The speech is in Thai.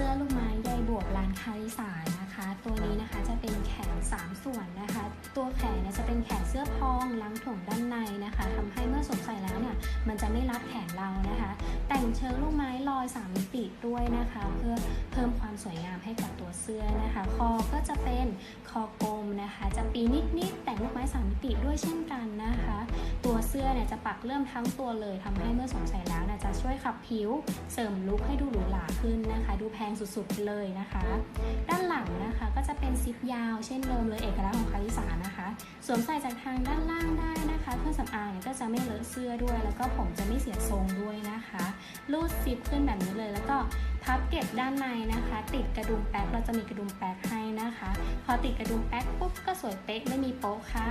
สื้อลูกไม้ใยบวกร้านคาริสานะคะ ตัวนี้นะคะจะเป็นแขน 3 ส่วนนะคะ ตัวแขนเนี่ยจะเป็นแขนเสื้อพองล้างถ่วงด้านในนะคะทำให้เมื่อสวมใส่แล้วเนี่ยมันจะไม่รัดแขนเรานะคะ เชิงลูกไม้ลอยสามมิติด้วยนะคะ เพื่อเพิ่มความสวยงามให้กับตัวเสื้อนะคะ คอก็จะเป็นคอกลมนะคะ จะปีนิดๆแต่งลูกไม้สามมิติด้วยเช่นกันนะคะ ตัวเสื้อเนี่ยจะปักเริ่มทั้งตัวเลยทำให้เมื่อสวมใส่แล้วเนี่ยจะช่วยขับผิว เสริมลุคให้ดูหรูหราขึ้นนะคะ ดูแพงสุดๆเลยนะคะ ด้านหลังนะคะก็จะเป็นซิปยาว เช่นเดิมเลยเอกลักษณ์ของคาริสานะคะ สวมใส่จากทางด้านล่างได้นะคะ เสื้อด้วย แล้วก็ผมจะไม่เสียทรงด้วยนะคะ รูดซิปขึ้นแบบนี้เลย แล้วก็พับเก็บด้านในนะคะ ติดกระดุมแป๊กเราจะมีกระดุมแป๊กให้นะคะ พอติดกระดุมแป๊กปุ๊บก็สวยเป๊ะไม่มีโป๊ะค่ะ